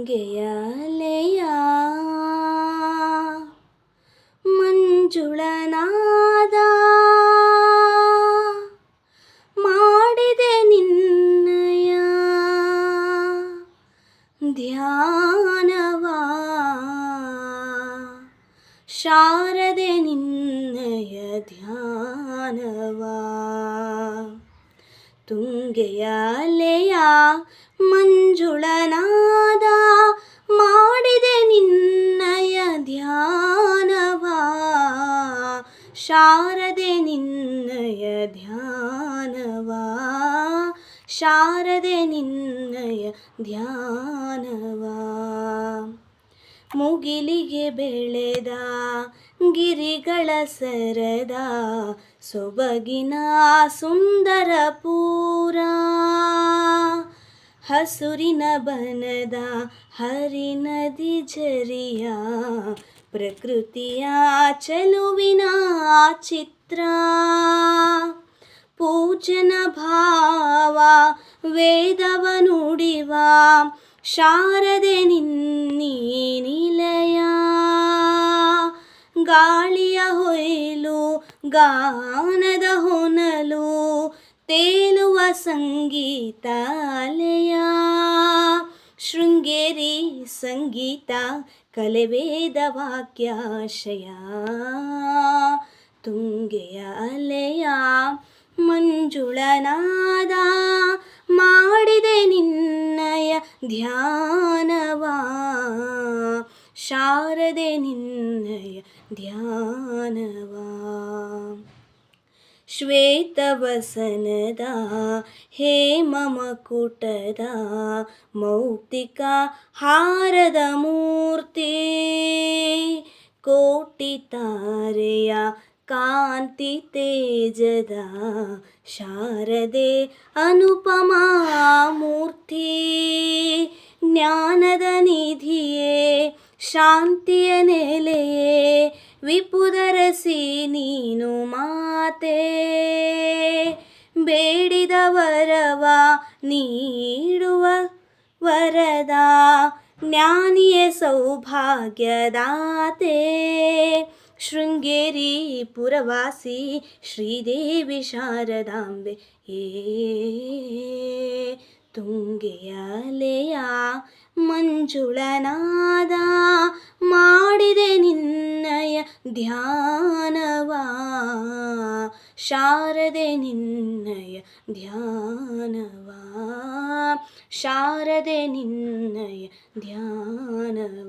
ತುಂಗೆಯಲೆಯ ಮಂಜುಳನಾದ ಮಾಡಿದೆ ನಿನ್ನಯ ಧ್ಯಾನವ. ಶಾರದೆ ನಿನ್ನಯ ಧ್ಯಾನವ. ತುಂಗೆಯ ಅಲೆಯ ಮಂಜುಳನಾದ ಶಾರದೆ ನಿನ್ನಯ ಧ್ಯಾನವಾ? ಶಾರದೆ ನಿನ್ನಯ ಧ್ಯಾನವಾ? ಮುಗಿಲಿಗೆ ಬೆಳೆದ ಗಿರಿಗಳ ಸರದ ಸೊಬಗಿನ ಸುಂದರ ಪೂರ? ಹಸುರಿನ ಬನದ ಹರಿನದಿ ಜರಿಯ ಪ್ರಕೃತಿಯ ಚೆಲುವಿನ ಚಿತ್ರ. ಪೂಜನ ಭಾವ ವೇದವ ನುಡಿವ ಶಾರದೆ ನಿನ್ನೀನಿಲಯ ಗಾಳಿಯ ಹೊಯ್ಲು, ಗಾನದ ಹೊನಲು ತೇಲುವ ಸಂಗೀತ ಅಲೆಯ ಶೃಂಗೇರಿ ಸಂಗೀತ ಕಲೆವೇದ ವಾಕ್ಯಾಶಯ. ತುಂಗೆಯ ಅಲೆಯ ಮಂಜುಳನಾದ, ಮಾಡಿದೆ ನಿನ್ನಯ ಧ್ಯಾನವ. ಶಾರದೆ ನಿನ್ನಯ ಧ್ಯಾನವ. ಶ್ವೇತವಸನದ ಹೇಮ ಮಕುಟದ ಮೌಕ್ತಿಕ ಹಾರದ ಮೂರ್ತಿ. ಕೋಟಿ ತಾರೆಯ ಕಾಂತಿ ತೇಜದ, ಶಾರದೆ ಅನುಪಮಾ ಮೂರ್ತಿ. ಜ್ಞಾನದ ನಿಧಿಯೇ, ಶಾಂತಿಯ ನೆಲೆಯೇ ವಿಪುದರಸಿ ನೀನು ಮಾತೆ ಬೇಡಿದ ವರವ ನೀಡುವ ವರದ ಜ್ಞಾನಿಯ ಸೌಭಾಗ್ಯದಾತೆ. ಶೃಂಗೇರಿ ಪುರವಾಸಿ, ಶ್ರೀದೇವಿ ಶಾರದಾಂಬೆ, ಏ ತುಂಗೆಯ ಲೆಯ ಮಂಜುಳನಾದ, ಮಾಡಿದೆ ನಿನ್ನಯ ಧ್ಯಾನವ. ಶಾರದೆ ನಿನ್ನಯ ಧ್ಯಾನವಾ. ಶಾರದೆ ನಿನ್ನಯ ಧ್ಯಾನವ.